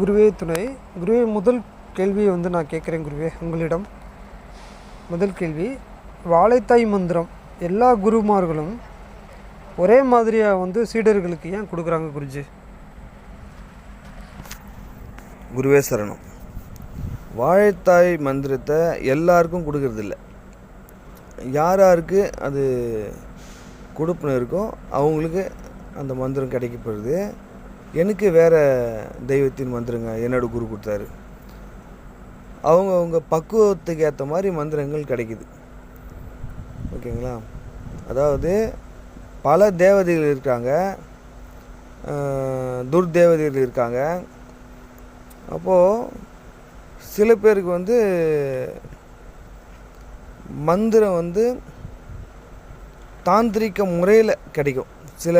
குருவே துணை. குருவே முதல் கேள்வியை வந்து நான் கேட்குறேன் குருவே உங்களிடம். முதல் கேள்வி வாழைத்தாய் மந்திரம். எல்லா குருமார்களும் ஒரே மாதிரியாக வந்து சீடர்களுக்கு ஏன் கொடுக்குறாங்க குருஜி? குருவே சரணம். வாழைத்தாய் மந்திரத்தை எல்லாருக்கும் கொடுக்கறதில்ல. யார் யாருக்கு அது கொடுப்புன்னு இருக்கோ அவங்களுக்கு அந்த மந்திரம் கிடைக்கப்படுது. எனக்கு வேறு தெய்வத்தின் மந்திரங்க என்னோடய குரு கொடுத்தாரு. அவங்கவுங்க பக்குவத்துக்கு ஏற்ற மாதிரி மந்திரங்கள் கிடைக்குது. ஓகேங்களா? அதாவது பல தேவதைகள் இருக்காங்க. துர்தேவதைகள் இருக்காங்க. அப்போது சில பேருக்கு வந்து மந்திரம் வந்து தாந்திரிக்க முறையில் கிடைக்கும். சில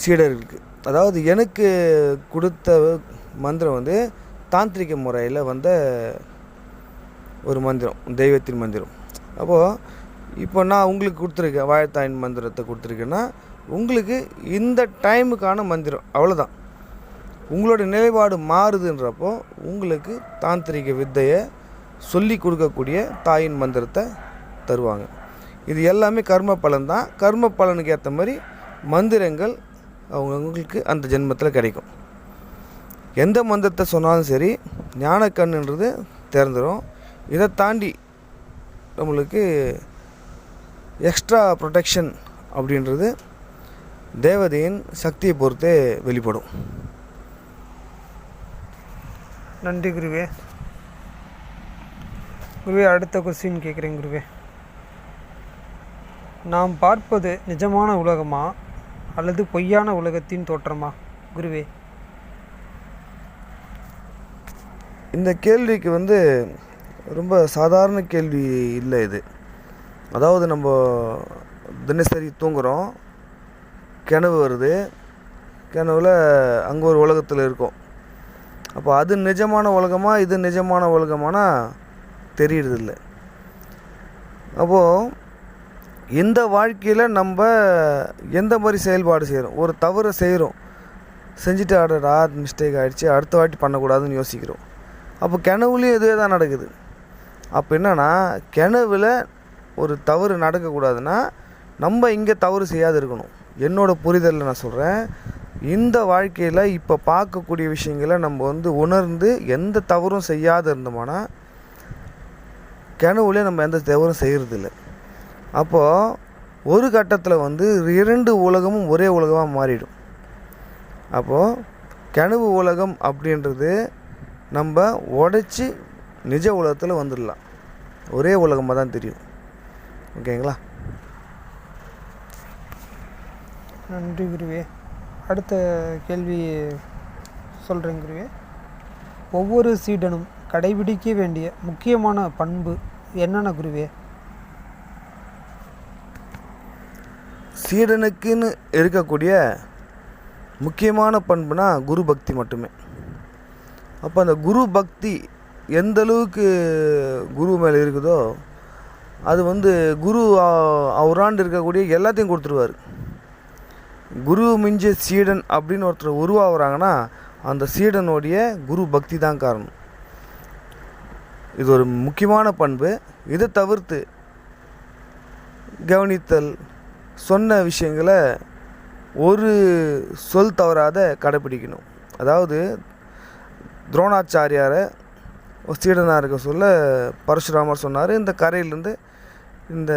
சீடர்களுக்கு அதாவது எனக்கு கொடுத்த மந்திரம் வந்து தாந்திரிக முறையில் வந்த ஒரு மந்திரம் தெய்வத்தின் மந்திரம். அப்போது இப்போ நான் உங்களுக்கு கொடுத்துருக்கேன் வாழைத்தாயின் மந்திரத்தை கொடுத்துருக்கேன்னா உங்களுக்கு இந்த டைமுக்கான மந்திரம் அவ்வளோதான் உங்களோட நிலைப்பாடு மாறுதுன்றப்போ உங்களுக்கு தாந்திரிக வித்தையை சொல்லி கொடுக்கக்கூடிய தாயின் மந்திரத்தை தருவாங்க. இது எல்லாமே கர்ம பலன் தான். கர்ம பலனுக்கு ஏற்ற மாதிரி மந்திரங்கள் அவங்கவுங்களுக்கு அந்த ஜென்மத்தில் கிடைக்கும். எந்த மந்திரத்தை சொன்னாலும் சரி ஞானக்கண்ணுன்றது திறந்துடும் இதை தாண்டி நம்மளுக்கு எக்ஸ்ட்ரா ப்ரொடெக்ஷன் அப்படின்றது தேவதையின் சக்தியை பொறுத்தே வெளிப்படும். நன்றி குருவே. குருவே அடுத்த கொஸ்டின் கேட்குறேன் குருவே. நாம் பார்ப்பது நிஜமான உலகமாக அல்லது பொய்யான உலகத்தின் தோற்றமா? குருவே. இந்த கேள்விக்கு வந்து ரொம்ப சாதாரண கேள்வி இல்லை இது. அதாவது நம்ம தினசரி தூங்குகிறோம் கிணவு வருது. கிணவுல அங்கே ஒரு உலகத்தில் இருக்கும். அப்போ அது நிஜமான உலகமா இது நிஜமான உலகமானா தெரியறதில்ல. அப்போது இந்த வாழ்க்கையில் நம்ம எந்த மாதிரி செயல்பாடு செய்கிறோம் ஒரு தவறை செய்கிறோம் செஞ்சுட்டு ஆடுறா மிஸ்டேக் ஆகிடுச்சு அடுத்த வாட்டி பண்ணக்கூடாதுன்னு யோசிக்கிறோம். அப்போ கிணவுலையும் இதே தான் நடக்குது. அப்போ என்னென்னா கிணவில் ஒரு தவறு நடக்கக்கூடாதுன்னா நம்ம இங்கே தவறு செய்யாது இருக்கணும். என்னோடய புரிதலில் நான் சொல்கிறேன் இந்த வாழ்க்கையில் இப்போ பார்க்கக்கூடிய விஷயங்களை நம்ம வந்து உணர்ந்து எந்த தவறும் செய்யாது இருந்தோம்னா கிணவுலே நம்ம எந்த தவறும் செய்கிறதில்ல அப்போது ஒரு கட்டத்தில் வந்து இரண்டு உலகமும் ஒரே உலகமாக மாறிடும். அப்போது கனவு உலகம் அப்படின்றது நம்ம உடைச்சி நிஜ உலகத்தில் வந்துடலாம். ஒரே உலகமாக தான் தெரியும். ஓகேங்களா? நன்றி குருவே. அடுத்த கேள்வி சொல்கிறேங்க குருவே. ஒவ்வொரு சீடனும் கடைபிடிக்க வேண்டிய முக்கியமான பண்பு என்னென்ன குருவே? சீடனுக்குன்னு இருக்கக்கூடிய முக்கியமான பண்புனா குரு பக்தி மட்டுமே. அப்போ அந்த குரு பக்தி எந்த அளவுக்கு குரு மேலே இருக்குதோ அது வந்து குரு அவராண்டு இருக்கக்கூடிய எல்லாத்தையும் கொடுத்துருவார். குரு மிஞ்ச சீடன் அப்படின்னு ஒருத்தர் உருவாகுறாங்கன்னா அந்த சீடனுடைய குரு பக்தி தான் காரணம். இது ஒரு முக்கியமான பண்பு. இதை தவிர்த்து கவனித்தல் சொன்ன விஷயங்களை ஒரு சொல் தவறாத கடைப்பிடிக்கணும். அதாவது துரோணாச்சாரியாரை சீடனாக இருக்க சொல்ல பரசுராமர் சொன்னார். இந்த கரையிலேருந்து இந்த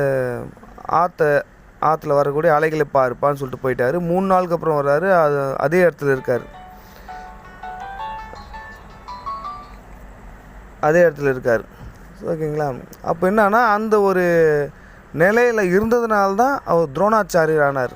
ஆற்ற ஆற்றுல வரக்கூடிய அலைகளை பார்ப்பான்னு சொல்லிட்டு போயிட்டார். மூணு நாளுக்கு அப்புறம் வர்றாரு. அது அதே இடத்துல இருக்கார். அதே இடத்துல இருக்கார். ஓகேங்களா அப்போ என்னன்னா அந்த ஒரு நிலையில் இருந்ததுனால்தான் அவர் துரோணாச்சாரியர் ஆனார்